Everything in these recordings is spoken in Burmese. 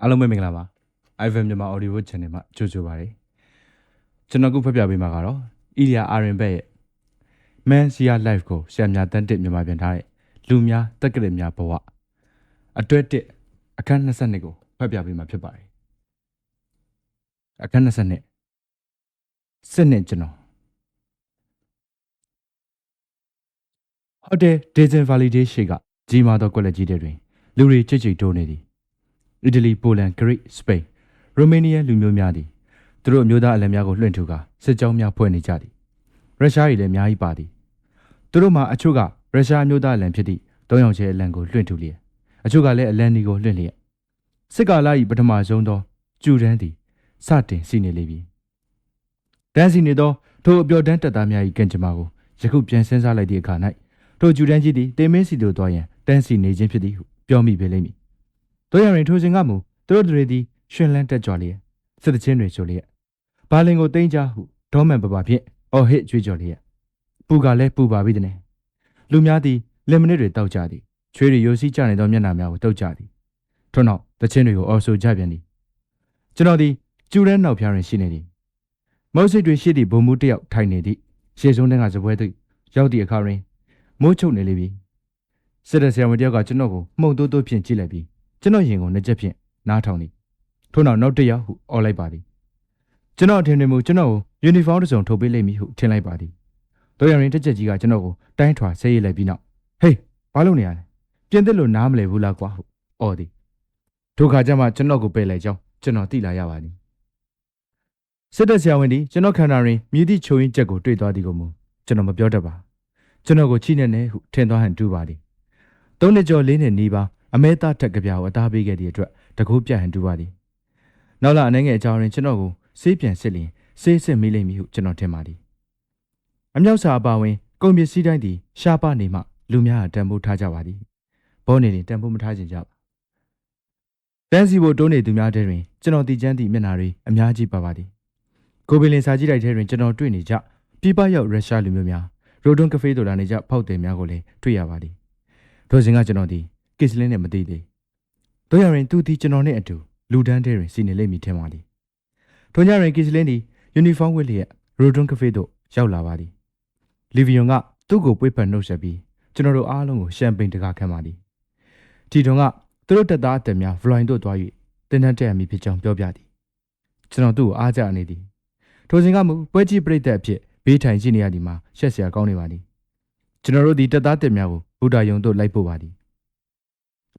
အားလုံးပဲမင်္ဂလာပါ iFM မြန်မာ Audio Channel မှာကြိုဆိုပါရစေကျွန်တော်ခုဖတ်ပြပေးမှာကတော့ Ilya Arin ဘက်ရဲ့ Man Sia Life ကိုဆရာများတန်းတစ်မြန်မာပြန်ထားတဲ့လူများတက်ကလေးများဘဝအတွဲတစ်အခန်း22ကိုဖတ်ပြပေးမှာဖြစ်ပါတယ်အခန်း22စစ်နဲ့ကျွန်တော်ဟိုတယ်ဒေဇင်ဗာလီဒေးရှိကကြီးမားသောကွက်လက်ကြီးတွေတွင်လူတွေချစ်ချစ်တိုးနေသည် အီတလီပိုလန်ဂရိစပိန်ရိုမေးနီးယားလူမျိုးများသည်သူတို့အမျိုးသားအလံများကိုလွှင့်ထူကာစစ်ကြောင်းများဖွဲ့နေကြသည်ရုရှား၏လည်းအများကြီးပါသည်သူတို့မှာအချို့ကရုရှားအမျိုးသားအလံဖြစ်သည့်တောင်ချဲအလံကိုလွှင့်ထူလျက်အချို့ကလည်းအလံဒီကိုလွှင့်လျက်စစ်ကာလ၏ပထမဆုံးသောကျူတန်းသည်စတင်စီနေလေပြီတန်းစီနေသောထိုအပျော်တန်းတက်သားများ၏ကံကြမ္မာကိုယခုပြန်စင်းစားလိုက်သည့်အခါ၌ထိုကျူတန်းကြီးသည်တေမင်းစီသို့သွားရန်တန်းစီနေခြင်းဖြစ်သည်ဟုပြောမိပေလိမ့်မည် တို့ရရင်ထိုစဉ်ကမူသူတို့တွေသည်ရှင်လန်းတက်ကြွလျက်စစ်တချင်းတွေဆိုလျက်ဘာလင်ကိုတင်းကြဟုဒေါမန်ပပဖြင့်အော်ဟစ်ကြွေးကြော်လျက်ပူကလည်းပူပါပြီတဲ့လူများသည်လင်မနစ်တွေတောက်ကြသည်ချွေးတွေရိုစီးကြနေသောမျက်နှာများကိုတုတ်ကြသည်ထို့နောက်တချင်းတွေကိုအော်ဆိုကြပြန်သည်ကျွန်တော်သည်ကျူရဲနောက်ဖျားတွင်ရှိနေသည်မုတ်စိတ်တွင်ရှိသည့်ဘုံမှုတစ်ယောက်ထိုင်နေသည့်ရှေ့ဆုံးတန်းကစပွဲသို့ရောက်သည့်အခါတွင်မိုးချုပ်နေလေပြီစစ်တပ်ဆရာဝန်တယောက်ကကျွန်တော်ကိုမှုန်တိုးတိုးဖြင့်ကြည့်လိုက်ပြီး ကျွန်တော်ရင်ကိုနှစ်ချက်ဖြင့်နားထောင်သည်ထို့နောက်နောက်တစ်ယောက်ဟုအော်လိုက်ပါသည်ကျွန်တော်အထင်တွေမူကျွန်တော်ကိုယူနီဖောင်းတစ်စုံထုတ်ပေးလိမ့်မည်ဟုထင်လိုက်ပါသည်တို့ရရင်တစ်ချက်ကြီးကကျွန်တော်ကိုတိုင်းထွာဆဲရလိုက်ပြီးနောက်ဟေးဘာလုပ်နေရလဲပြင်သစ်လို့နားမလဲဘူးလားကွာဟုအော်သည်ထိုခါကျမှကျွန်တော်ကိုပယ်လိုက်ကြောင်းကျွန်တော်သိလာရပါသည်စစ်တပ်ဆရာဝန်ဒီကျွန်တော်ခန္ဓာတွင်မြည်သည့်ချိုရင်းချက်ကိုတွေ့သွားသည်ကိုမူကျွန်တော်မပြောတတ်ပါကျွန်တော်ကိုချိနေနေဟုထင်သွားဟန်တူပါသည်သုံးနှစ်ကျော်လေးနှစ်နီးပါး အမဲသားထက်ကပြာကိုအသားပေးခဲ့သည့်အတွက်တကူပြတ်ဟန်တူပါသည်နောက်လာအနေငယ်အကြောင်းရင်းကျွန်တော်ကိုစေးပြန်စစ်လျင်စေးစစ်မိလိမ့်မည်ဟုကျွန်တော်ထင်ပါသည်အမြောက်စာအပါဝင်ကုန်ပစ္စည်းတိုင်းသည်ရှားပါနေမှလူများအတန်ဖိုးထားကြပါသည်ဘောနေတွင်တန်ဖိုးမထားခြင်းကြပါတန်းစီဖို့တိုးနေသူများထဲတွင်ကျွန်တော်တည်ကျမ်းသည့်မျက်နှာတွေအများကြီးပါပါသည်ကိုပင်လင်စာကြည့်တိုက်ထဲတွင်ကျွန်တော်တွေ့နေကြပြပရောက်ရုရှားလူမျိုးများရိုဒွန်ကဖေးတို့လာနေကြဖောက်တယ်များကိုလည်းတွေ့ရပါသည်ထိုစဉ်ကကျွန်တော်သည် ကစ်စလင်းနဲ့မသိသေး။တို့ရရင်သူသည်ကျွန်တော်နဲ့အတူလူဒန်းထဲတွင်စီနေလိမ့်မည်ထင်ပါသည်။ထိုညရင်ကစ်စလင်းသည်ယူနီဖောင်းဝတ်လျက်ရိုဒွန်ကဖေးသို့ရောက်လာပါသည်။လီဗီယွန်ကသူ့ကိုပွေ့ပတ်နှုတ်ဆက်ပြီးကျွန်တော်တို့အားလုံးကိုရှမ်ပိန်တကားခံပါသည်။တီထွန်ကသူတို့တက်သားအသက်များဗလိုင်တို့သွား၍တင်းတန်းတက်အမိဖြစ်ကြောင်းပြောပြသည်။ကျွန်တော်သူ့ကိုအားကြနေသည်။ထိုစဉ်ကမူပွဲကြီးပြိတ်သက်အဖြစ်ဘေးထိုင်ရှိနေရသည်မှာရှက်စရာကောင်းနေပါသည်။ကျွန်တော်တို့ဒီတက်သားတက်များကိုဘုဒ္ဓယုံတို့လိုက်ပို့ပါသည်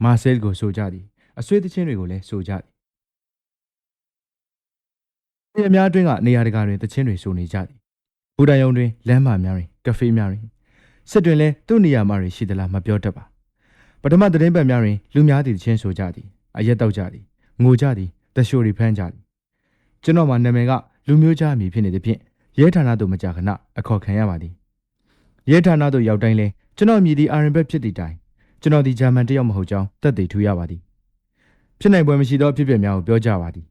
မာဆဲလ်ကိုဆိုကြသည်အဆွေးသချင်းတွေကိုလည်းဆိုကြသည်ဒီအများအတွင်းကနေရာတကာတွင်သချင်းတွေဆိုနေကြသည်ဘူဒိုင်ယုံတွင်လမ်းမများတွင်ကဖေးများတွင်စစ်တွင်လည်းသူ့နေရာမှတွင်ရှိသလားမပြောတတ်ပါပထမသတင်းပတ်များတွင်လူများသည်သချင်းဆိုကြသည်အရက်တောက်ကြသည်ငိုကြသည်တရှိုတွေဖမ်းကြသည်ကျွန်တော်မှနာမည်ကလူမျိုးကြားအမည်ဖြစ်နေသည်ဖြင့်ရဲဌာနသို့မကြာခဏအခေါ်ခံရပါသည်ရဲဌာနသို့ရောက်တိုင်းလဲကျွန်တော်မြည်သည့်အာရင်ဘက်ဖြစ်သည့်တိုင် ကျွန်တော်ဒီဂျာမန်တယောက်မဟုတ်ကြောင်းတက်တည်ထူရပါသည်ဖြစ်နိုင်ပွဲမရှိသောဖြစ်ပျက်များကိုပြောကြပါသည်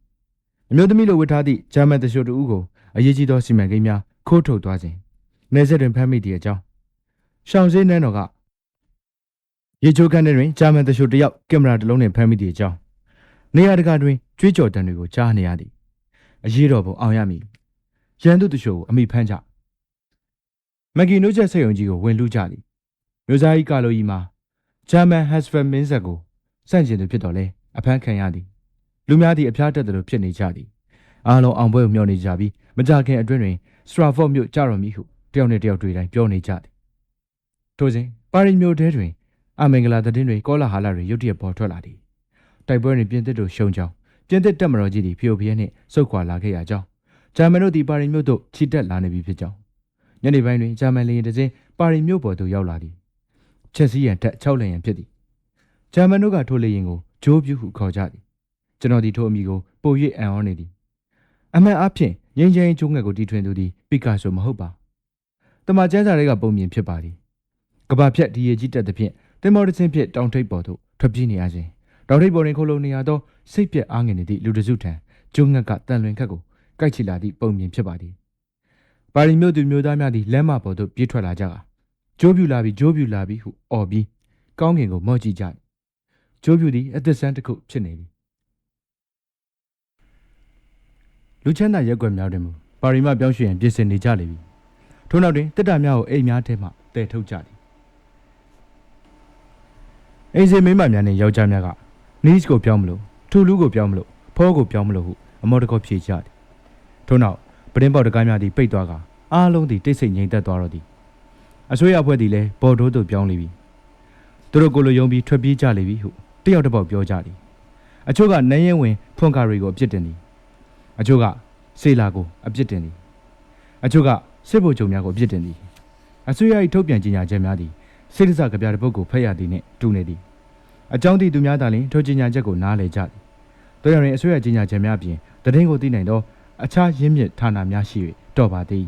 အမျိုးသမီးလိုဝတ်ထားသည့်ဂျာမန်တရှို့တူဦးကိုအရေးကြီးသောစီမံကိန်းများခိုးထုတ်သွားခြင်းနေဆက်တွင်ဖမ်းမိသည့်အကြောင်းရှောင်းစင်းနန်းတော်ကရေချိုးခန်းတွင်ဂျာမန်တရှို့တယောက်ကင်မရာတစ်လုံးနှင့်ဖမ်းမိသည့်အကြောင်းနေရာတကာတွင်ကြွေးကြော်တံတွေကိုကြားနေရသည်အရေးတော်ပုံအောင်ရမည်ရန်သူတရှို့ကိုအမိဖမ်းကြမက်ကီနိုချက်ဆက်ယုံကြီးကိုဝင်လူကြသည်မျိုးစားကြီးကာလိုကြီးမှာ ဂျာမန်ဟက်စဖယ်မင်းဆက်ကိုစန့်ကျင်သူဖြစ်တော်လဲအဖမ်းခံရသည်လူများသည့်အဖျားတက်တယ်လို့ဖြစ်နေကြသည်အားလုံးအောင်ပွဲကိုမျှော်နေကြပြီးမကြခင်အတွင်းတွင်စထရာဖော့မြို့ကြတော်မီဟုတယောက်နဲ့တယောက်တွေ့တိုင်းပြောနေကြသည်ထို့စဉ်ပါရီမြို့ထဲတွင်အမင်္ဂလာသတင်းတွေကောလာဟာလတွေရုတ်တရက်ပေါ်ထွက်လာသည်တိုက်ပွဲတွင်ပြင်သစ်တို့ရှုံကြောင်းပြင်သစ်တပ်မတော်ကြီးသည်ဖျို့ဖျဲနှင့်ဆုတ်ခွာလာခဲ့ရကြောင်းဂျာမန်တို့သည်ပါရီမြို့သို့ချီတက်လာနေပြီဖြစ်ကြောင်းညနေပိုင်းတွင်ဂျာမန်လေယာဉ်တစ်စင်းပါရီမြို့ပေါ်သို့ရောက်လာသည် ချက်စီးရန်တက်6လရန်ဖြစ်သည်ဂျာမန်တို့ကထိုလေရင်ကိုဂျိုးပြူဟုခေါ်ကြသည်ကျွန်တော်ဒီထိုအမိကိုပို၍အံ့ဩနေသည်အမှန်အဖြစ်ငင်းချင်းကျုံးငယ်ကိုတီထွင်သူသည်ပီကာဆိုမဟုတ်ပါတမကျန်းစာတွေကပုံမြင်ဖြစ်ပါသည်ကဘာဖြတ်ဒီရကြီးတက်သည်ဖြင့်တင်မော်တချင်းဖြင့်တောင်ထိပ်ပေါ်သို့ထွက်ပြေးနေရခြင်းတောင်ထိပ်ပေါ်တွင်ခိုလုံနေရသောစိတ်ပြက်အားငယ်နေသည့်လူတစုထံကျုံးငက်ကတန်လွင်ခက်ကိုကိုက်ချီလာသည့်ပုံမြင်ဖြစ်ပါသည်ပါရီမြို့သူမြို့သားများသည်လမ်းမပေါ်သို့ပြေးထွက်လာကြတာ ဂျိုးပြူလာပြီဂျိုးပြူလာပြီဟုအော်ပြီးကောင်းကင်ကိုမော့ကြည့်ကြတယ်ဂျိုးပြူသည်အသက်ဆန်းတစ်ခုဖြစ်နေပြီလူချမ်းသာရက်ွက်များတွင်မူပါရီမပြောင်းရွှေ့ရန်ပြင်ဆင်နေကြလေပြီထို့နောက်တွင်တစ်တာများကိုအိမ်များထဲမှတည်ထုတ်ကြသည်အိမ်စီမိန်းမများနှင့်ယောက်ျားများကနီးစ်ကိုပြောင်းမလို့ထူလူးကိုပြောင်းမလို့ဖောကိုပြောင်းမလို့ဟုအမောတကောဖြေကြသည်ထို့နောက်ပတင်းပေါက်တကားများသည်ပိတ်သွားကအားလုံးသည်တိတ်ဆိတ်ငြိမ်သက်သွားတော့သည် အဆွေးအဖွဲ့သည်လည်းဘော်ဒိုးသို့ပြောင်းလေပြီသူတို့ကိုလိုယုံပြီးထွက်ပြေးကြလေပြီဟုတယောက်တစ်ပေါက်ပြောကြသည်အချို့ကနန်းရင်ဝင်ဖွန်ကာရီကိုအပြစ်တင်သည်အချို့ကစေလာကိုအပြစ်တင်သည်အချို့ကစစ်ဗိုလ်ချုပ်များကိုအပြစ်တင်သည်အဆွေးရ၏ထုတ်ပြန်ကြေညာချက်များသည်စိတ်ဒဇကပြတဲ့ပုဂ္ဂိုလ်ဖတ်ရသည်နှင့်တူနေသည်အကြောင်းသည်သူများသာလျှင်ထိုကြေညာချက်ကိုနားလည်ကြသည်တို့ရရင်အဆွေးရကြေညာချက်များအပြင်တည်င်းကိုသိနိုင်သောအခြားရင်းမြစ်ဌာနများရှိ၍တော်ပါသည်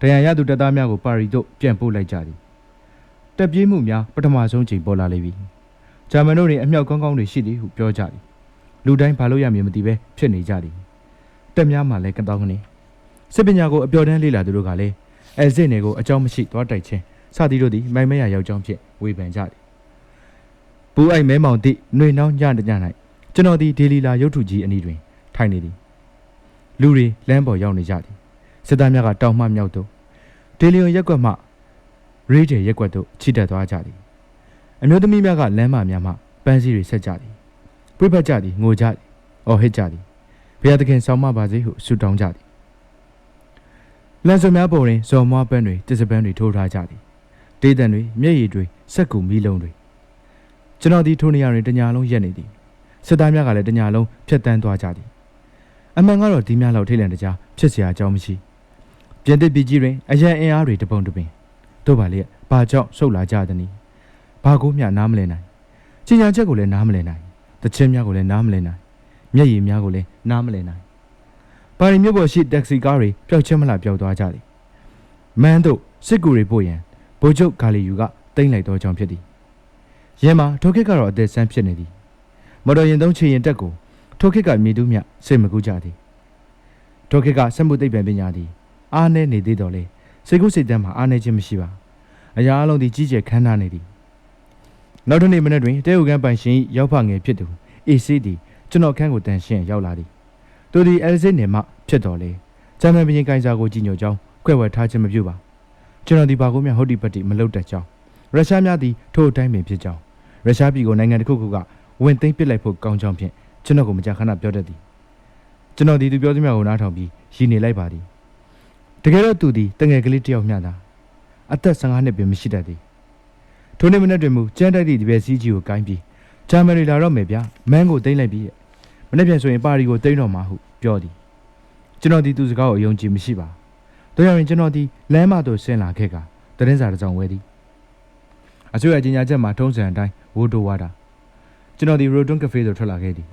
တရားရသူတပ်သားများကိုပါရီသို့ပြန်ပို့လိုက်ကြသည်တက်ပြေးမှုများပထမဆုံးချိန်ပေါ်လာလေပြီဂျာမန်တို့တွင်အမြောက်ကောင်းကောင်းတွေရှိသည်ဟုပြောကြသည်လူတိုင်းဘာလို့ရမည်မသိပဲဖြစ်နေကြသည်တက်များမှလည်းကတောင်းကနေစစ်ပညာကိုအပျော်တမ်းလေ့လာသူတို့ကလည်းအဲစစ်နယ်ကိုအကြောင်းမရှိသွားတိုက်ခြင်းစသည်တို့သည်မိုင်မဲရရောက်ကြောင်းဖြင့်ဝေဖန်ကြသည်ပူအိုက်မဲမောင်သည့်ຫນွေနှောင်းညတည၌ကျွန်တော်သည်ဒေလီလာရုပ်ထုကြီးအနီးတွင်ထိုင်နေသည်လူတွေလမ်းပေါ်ရောက်နေကြသည် စစ်သားများကတောင်မှမြောက်သို့ဒေလီယွန်ရက်ကွက်မှရေးကျေရက်ကွက်သို့ချီတက်သွားကြသည်အမျိုးသမီးများကလမ်းမများမှပန်းစည်းတွေဆက်ကြသည်ပြိပတ်ကြသည်ငိုကြသည်အော်ဟစ်ကြသည်ဘုရားသခင်ဆောင်မပါစေဟုဆုတောင်းကြသည်လမ်းစုံများပေါ်တွင်ဇော်မွားပန်းတွေတစ်စပန်းတွေထိုးထားကြသည်ဒေးတန်တွေမျက်ရည်တွေစက်ကူမီးလုံးတွေကျွန်တော်ဒီထိုနေရာတွင်တညာလုံးရက်နေသည်စစ်သားများကလည်းတညာလုံးဖြတ်တန်းသွားကြသည်အမှန်ကတော့ဒီများလောက်ထိတ်လန့်တကြားဖြစ်เสียအကြောင်းမရှိ ပြင်သစ်ပြည်ကြီးတွင်အရန်အင်အားတွေတပုံတပင်တို့ပါလေဘာကြောင့်ဆုတ်လာကြသနည်းဘာကိုမျှနားမလည်နိုင်ချင်ညာချက်ကိုလည်းနားမလည်နိုင်တခြင်းများကိုလည်းနားမလည်နိုင်မျက်ရည်များကိုလည်းနားမလည်နိုင်ပါရီမြို့ပေါ်ရှိတက္ကစီကားတွေပျောက်ချင်းမလားပျောက်သွားကြသည်မန်းတို့စစ်ကူတွေပို့ရန်ဗိုလ်ချုပ်ဂါလီယူကတိမ့်လိုက်သောကြောင့်ဖြစ်သည်ရဲမှာထိုခေတ်ကတော့အသက်ဆန်းဖြစ်နေသည်မော်တော်ယာဉ်သုံးချေရင်တက်ကိုထိုခေတ်ကမြေတူးမြစိတ်မကူးကြသည်ထိုခေတ်ကစက်မှုသိပ္ပံပညာသည် အားနည်းနေသေးတော်လေစိတ်ကူးစိတ်တမ်းမှာအားနည်းခြင်းမရှိပါအရာအလုံးသည်ကြီးကျယ်ခမ်းနားနေသည်နောက်တစ်နေ့မနေ့တွင်တဲဥကန်းပိုင်ရှင်၏ရောက်ဖငယ်ဖြစ်သူအေစီသည်ကျွန်တော်ခန်းကိုတန်ရှင်းရောက်လာသည်သူသည်အဲလ်စစ်နယ်မှဖြစ်တော်လေဂျာမန်ဘရင်ကိုင်စာကိုကြည်ညိုကြောင်းခွဲဝဲထားခြင်းမပြုပါကျွန်တော်ဒီဘာကိုမြဟုတ်ဒီပတ်တိမလုပ်တတ်ကြောင်းရုရှားများသည်ထို့အတိုင်းပင်ဖြစ်ကြောင်းရုရှားပြည်ကိုနိုင်ငံတစ်ခုခုကဝင်သိမ်းပစ်လိုက်ဖို့ကောင်းကြောင်းဖြင့်ကျွန်တော်ကိုမကြာခဏပြောတတ်သည်ကျွန်တော်ဒီသူပြောသမျှကိုနားထောင်ပြီးရည်နေလိုက်ပါသည် တကယ်တော့သူသည်တငယ်ကလေးတစ်ယောက်မျှသာအသက်15နှစ်ပင်မရှိတတ်သည်ထိုနေ့မနေ့တွင်မူကျန်းတိုက်သည့်ဒီပဲစီးကြီးကိုကိုင်းပြီးဂျာမန်တွေလာတော့မယ်ဗျာမန်းကိုတိမ့်လိုက်ပြီးရဲ့မနေ့ပြန်ဆိုရင်ပါရီကိုတိမ့်တော့မှာဟုပြောသည်ကျွန်တော်ဒီသူစကားကိုအယုံကြည်မရှိပါတို့ရရင်ကျွန်တော်ဒီလမ်းမသို့ဆင်းလာခဲ့ကတရင်စာတစ်စောင်ဝဲသည်အစိုးရကြီးညာချက်မှာထုံးစံအတိုင်းဝိုးတိုးဝါတာကျွန်တော်ဒီရိုတွန်ကဖေးသို့ထွက်လာခဲ့သည်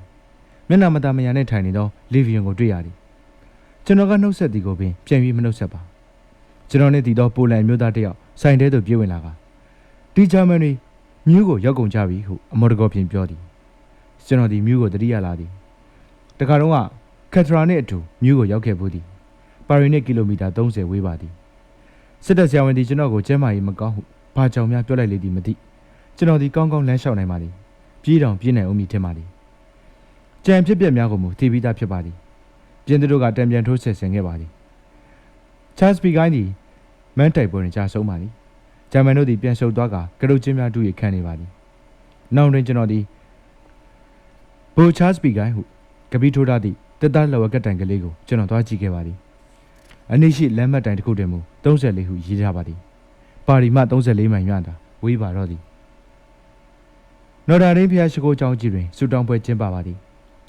မျက်နှာမသာမယာနဲ့ထိုင်နေသောလီဗီယွန်ကိုတွေ့ရသည် ကျွန်တော်ကနှုတ်ဆက်သည်ကိုပင်ပြန်ပြီးမနှုတ်ဆက်ပါကျွန်တော်နဲ့တည်သောပိုလန်မျိုးသားတစ်ယောက်ဆိုင်တဲသို့ပြေးဝင်လာကဒီဂျာမန်တွေမြူးကိုရောက်ကုန်ကြပြီဟုအမော်တကောဖြင့်ပြောသည်ကျွန်တော်ဒီမြူးကိုတတိယလာသည်တခါတော့ကကက်ထရာနှင့်အတူမြူးကိုရောက်ခဲ့ဘူးသည်ပါရီနှင့်ကီလိုမီတာ30ဝေးပါသည်စစ်တပ်ဆရာဝန်သည်ကျွန်တော်ကိုကျဲမာရေးမကောင်းဟုဘာကြောင့်များပြောလိုက်လေသည်မသိကျွန်တော်ဒီကောင်းကောင်းလမ်းလျှောက်နိုင်ပါသည်ပြေးတောင်ပြေးနိုင်အောင်မည်ထင်ပါသည်ကြံဖြစ်ပျက်များကိုမူသိပြီးသားဖြစ်ပါသည် ပြင်းသူတို့ကတံပြန်ထိုးဆက်ဆင်ခဲ့ပါသည်ချားစပီကိုင်းသည်မန်တိုက်ပွဲတွင်ကြာဆုံးပါသည်ဂျာမန်တို့သည်ပြန်ဆုတ်သွားကကရုတ်ချင်းများတူ၍ခံနေပါသည်နောက်တွင်ကျွန်တော်သည်ဘိုချားစပီကိုင်းဟုကပီထိုးထားသည့်တက်သားလော်ဝကတိုင်ကလေးကိုကျွန်တော်သွားကြည့်ခဲ့ပါသည်အနည်းရှိလမ်းမတိုင်တစ်ခုတွင်မူ34ဟုရေးထားပါသည်ပါရီမှ34မိုင်မြတာဝေးပါတော့သည်နော်ဒါရင်းဖျားရှိခိုးကျောင်းကြီးတွင်ဆူတောင်းပွဲကျင်းပပါသည်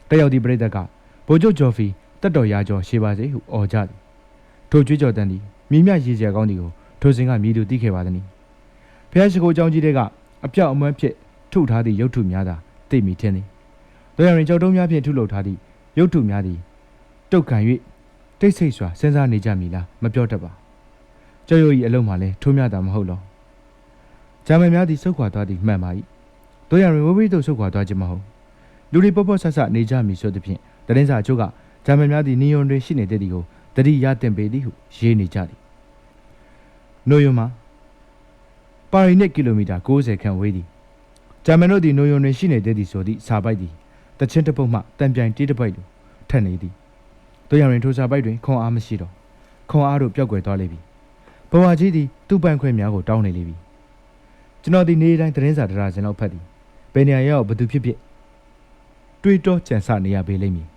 တက်ရောက်သည့်ပရိသတ်ကဗိုလ်ချုပ်ဂျော်ဖီ တက်တော်ရာကျော်ရှေပါစေဟုအော်ကြသည်ထိုကြွေးကြော်တန်သည်မြင်းမြရည်စရာကောင်းသည်ကိုထိုစဉ်ကမြည်သူသိခဲ့ပါသည်။ဖျားရှိခိုးကျောင်းကြီးတွေကအပြောက်အမွမ်းဖြစ်ထုထားသည့်ရုပ်ထုများသာသိမိထင်းသည်။တို့ရရင်ကြောက်တုံးများဖြင့်ထုလုပ်ထားသည့်ရုပ်ထုများသည်တုတ်ခံ၍တိတ်ဆိတ်စွာစဉ်းစားနေကြမည်လားမပြောတတ်ပါ။ကျော်ရိုး၏အလုံးမှလည်းထိုးမြတာမဟုတ်လော။ဂျာမန်များသည်ဆုတ်ခွာသွားသည်မှန်ပါ၏။တို့ရရင်ဝဝိတို့ဆုတ်ခွာသွားခြင်းမဟုတ်။လူတွေပေါ့ပေါ့ဆဆနေကြမည်ဆိုသဖြင့်တရင်စာအချို့က ဂျာမန်များသည်နီယွန်တွင်ရှိနေတဲ့ဒီကိုတတိရတင်ပေသည်ဟုရေးနေကြသည်နိုယွန်မှာပါရီနှင့်ကီလိုမီတာ90ခန့်ဝေးသည်ဂျာမန်တို့သည်နိုယွန်တွင်ရှိနေတဲ့သည်ဆိုသည့်စာပိုက်သည်တချင်းတစ်ပုတ်မှတံပြိုင်တေးတစ်ပိုက်လိုထက်နေသည်ဒတို့ရရင်ထိုစာပိုက်တွင်ခွန်အားမရှိတော့ခွန်အားတို့ပျောက်ကွယ်သွားလိမ့်ပြီဘဝကြီးသည်သူ့ပိုင်ခွင့်များကိုတောင်းနေလိမ့်ပြီကျွန်တော်ဒီနေ့တိုင်းသတင်းစာတရာစင်လောက်ဖတ်သည်ဘယ်နေရာရောက်ဘသူဖြစ်ဖြစ်တွေးတောကြံစနေရပေလိမ့်မည်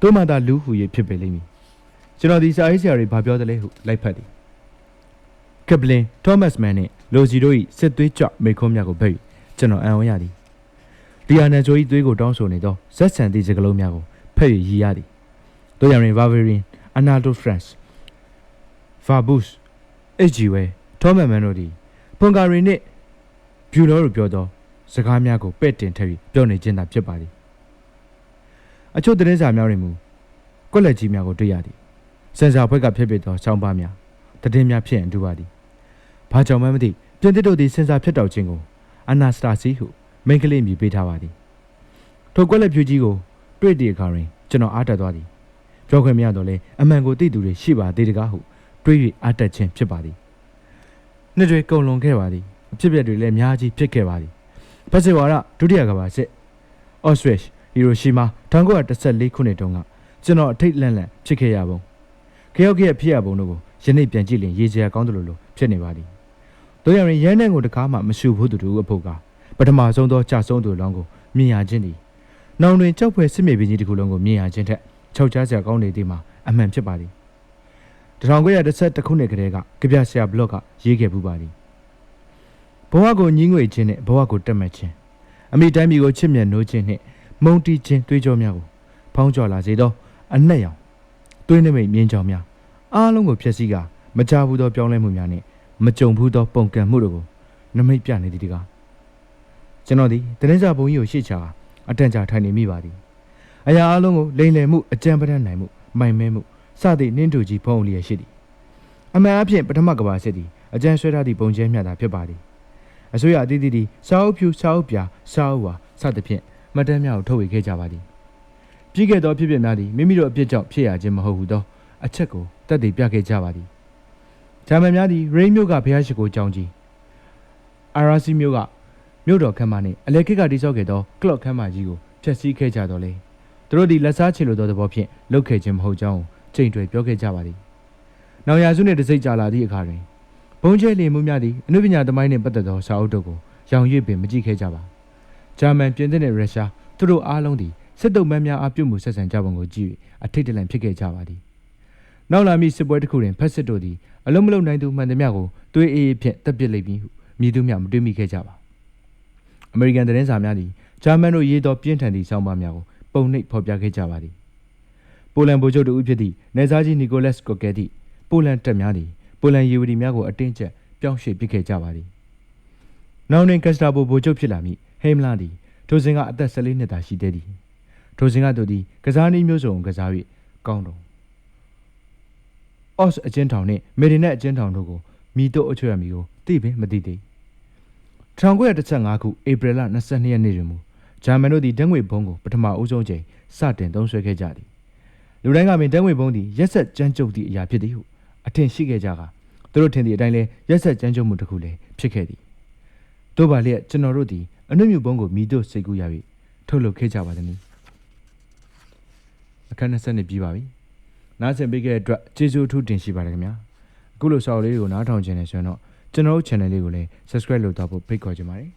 တို့မှသာလူဟူ၍ဖြစ်ပေလိမ့်မည်ကျွန်တော်ဒီစာရေးဆရာတွေဘာပြောသလဲဟုလိုက်ဖတ်သည်ကပလင်သောမတ်မန်နှင့်လိုစီတို့၏စစ်သွေးကြွမိခွန်းများကိုဘက်၍ကျွန်တော်အံ့ဩရသည်လီယာနယ်ဂျို၏သွေးကိုတောင်းဆိုနေသောဇက်ဆန်သည့်စကလုံးများကိုဖက်၍ရည်ရသည်တို့ရရင်ဗာဗရီရင်အနာတိုဖရန့်ဗာဘုစ်အဂျီဝဲသောမတ်မန်တို့သည်ပွန်ဂါရီနှင့်ဗျူလောတို့ပြောသောစကားများကိုပဲ့တင်ထည့်ပြီးပြောနေခြင်းသာဖြစ်ပါသည် အချို့သတင်းစာများတွင်မူကွက်လက်ကြီးများကိုတွေ့ရသည်စင်ဆာဘွက်ကဖြစ်ဖြစ်သောချောင်းပါများသတင်းများဖြစ်ရင်တူပါသည်ဘာကြောင့်မှမသိပြင်သစ်တို့သည်စင်ဆာဖြစ်တော်ခြင်းကိုအနာစတာစီဟုမိန်းကလေးမြည်ပေးထားပါသည်ထိုကွက်လက်ဖြူကြီးကိုတွေ့တဲ့အခါတွင်ကျွန်တော်အားတက်သွားသည်ပြောခွင့်မရတော့လဲအမှန်ကိုသိသူတွေရှိပါသေးတကားဟုတွေး၍အားတက်ခြင်းဖြစ်ပါသည်နှစ်တွေကုန်လွန်ခဲ့ပါသည်အဖြစ်အပျက်တွေလည်းအများကြီးဖြစ်ခဲ့ပါသည်ပစိဝါရဒုတိယကမ္ဘာစစ်အော့စဝစ် ဟီရိုရှီမာ1914ခုနှစ်တုန်းကကျွန်တော်အထိတ်လန့်လန့်ဖြစ်ခဲ့ရပုံခရောက်ခဲ့ဖြစ်ရပုံတို့ကိုယနေ့ပြန်ကြည့်ရင်ရေးစရာကောင်းတယ်လို့လို့ဖြစ်နေပါသည်တို့ရရင်ရဲနှံကိုတကားမှမရှုဘူးသူတို့အဖို့ကပထမဆုံးသောကြာဆုံးသူလောင်းကိုမြင်ရခြင်းသည်နောင်တွင်ကြောက်ဖွယ်စစ်မြေပြင်ကြီးတစ်ခုလုံးကိုမြင်ရခြင်းထက်ခြောက်ချားစရာကောင်းနေသည်မှာအမှန်ဖြစ်ပါသည်1911ခုနှစ်ကတည်းကကြပြဆရာဘလော့ကရေးခဲ့ပူပါသည်ဘဝကိုညှင်းငွေခြင်းနဲ့ဘဝကိုတက်မှတ်ခြင်းအမိတိုင်းပြည်ကိုချစ်မြတ်နိုးခြင်းနဲ့ မုံတီးခြင်းတွေးကြောများကိုဖောင်းကျော်လာစေသောအနက်ရောင်သွေးနှမိတ်မြင်းကြောင်များအားလုံးကိုဖျက်ဆီးကာမကြဘူးသောပြောင်းလဲမှုများနဲ့မကြုံဘူးသောပုံကံမှုတို့ကိုနမိတ်ပြနေသည်တကားကျွန်တော်ဒီတင်းစာဘုံကြီးကိုရှေ့ချာအတန်ကြာထိုင်နေမိပါသည်အရာအလုံးကိုလိမ်လည်မှုအကြံပဒန်းနိုင်မှုမိုင်မဲမှုစသည့်နင်းတူကြီးဖုံးလျက်ရှိသည်အမှန်အဖြစ်ပထမကဘာစစ်သည်အကြံဆွဲထားသည့်ပုံကျဲမြတ်တာဖြစ်ပါသည်အစိုးရအသီးသီးသည်စာအုပ်ဖြူစာအုပ်ပြာစာအုပ်ဝါစသဖြင့် မှတ်တမ်းများကိုထုတ်ဝေခဲ့ကြပါသည်ပြီးခဲ့သောဖြစ်ဖြစ်များသည်မိမိတို့အပြစ်ကြောင့်ဖြစ်ရခြင်းမဟုတ်ဟုသောအချက်ကိုတက်တည်ပြခဲ့ကြပါသည်ဂျာမန်များသည်ရိန်းမြို့ကဘုရားရှိခိုးကျောင်းကြီးအာရာစီမြို့ကမြို့တော်ခမ်းမနှင့်အလေခိကတိစောက်ခဲ့သောကလော့ခမ်းမကြီးကိုဖျက်ဆီးခဲ့ကြတော်လေသူတို့သည်လက်စားချေလိုသောသဘောဖြင့်လှုပ်ခဲ့ခြင်းမဟုတ်ကြောင်းကိုချိန်တွယ်ပြောခဲ့ကြပါသည်နောက်ရာစုနှင့်တစိမ့်ကြလာသည့်အခါတွင်ဘုံကျဲလီမှုများသည်အနုပညာသမိုင်းနှင့်ပတ်သက်သောစာအုပ်တို့ကိုရောင်ရွေ့ပင်မကြည့်ခဲ့ကြပါ ဂျာမန်ပြင်သစ်နှင့်ရုရှားသူတို့အားလုံးသည်စစ်တုံးမန်းများအပြုတ်မှုဆက်ဆံကြပုံကိုကြည့်၍အထိတ်တလန့်ဖြစ်ခဲ့ကြပါသည်နောက်လာမည့်စစ်ပွဲတစ်ခုတွင်ဖက်စစ်တို့သည်အလုံးမလုံးနိုင်သူမှန်သမျှကိုသွေးအေးဖြင့်တပ်ပစ်လိုက်ပြီးဟုမြည်သူများမတွေးမိခဲ့ကြပါအမေရိကန်သတင်းစာများသည်ဂျာမန်တို့ရေးသောပြင်းထန်သည့်ဆောင်းပါးများကိုပုံနှိပ်ဖော်ပြခဲ့ကြပါသည်ပိုလန်ဗိုလ်ချုပ်တို့ဖြစ်သည့်နေဇာကြီးနီကိုလက်စ်ကိုကဲသည့်ပိုလန်တပ်များသည်ပိုလန်ရေဝတီများကိုအတင်းကျပ်ပြောင်းရွှေ့ပစ်ခဲ့ကြပါသည်နောက်တွင်ကက်စတာဘိုဗိုလ်ချုပ်ဖြစ်လာမည့် ဟိမလာသည်ထိုစဉ်ကအသက်14နှစ်သာရှိသေးသည်ထိုစဉ်ကသူသည်ကစားနည်းမျိုးစုံကိုကစား၍ကောင်းတော်အော့စ်အချင်းထောင်နှင့်မေရီနက်အချင်းထောင်တို့ကိုမိတို့အချွေရမီကိုသိပင်မသိသေး1915ခုဧပြီလ22ရက်နေ့တွင်မူဂျာမန်တို့သည်ဓာတ်ငွေဘုံကိုပထမအဦးဆုံးချိန်စတင်သုံးစွဲခဲ့ကြသည်လူတိုင်းကပင်ဓာတ်ငွေဘုံသည်ရက်ဆက်ကြမ်းကြုတ်သည့်အရာဖြစ်သည်ဟုအထင်ရှိခဲ့ကြကသူတို့ထင်သည့်အတိုင်းလဲရက်ဆက်ကြမ်းကြုတ်မှုတစ်ခုလည်းဖြစ်ခဲ့သည်တို့ပါလျက်ကျွန်တော်တို့သည် အနှုတ်မြဘုံကိုမိတို့စိတ်ကူးရ၍ထုတ်လုပ်ခဲ့ကြပါသည်အခန်း20နှစ်ပြီးပါပြီနားဆင်ပေးခဲ့တဲ့အတွက်ကျေးဇူးအထူးတင်ရှိပါတယ်ခင်ဗျာအခုလိုစာအုပ်လေးတွေကိုနားထောင်ခြင်းနဲ့ဆိုရင်တော့ကျွန်တော်တို့ channel လေးကိုလည်း subscribe လုပ်တော့ဖို့ဖိတ်ခေါ်ချင်ပါတယ်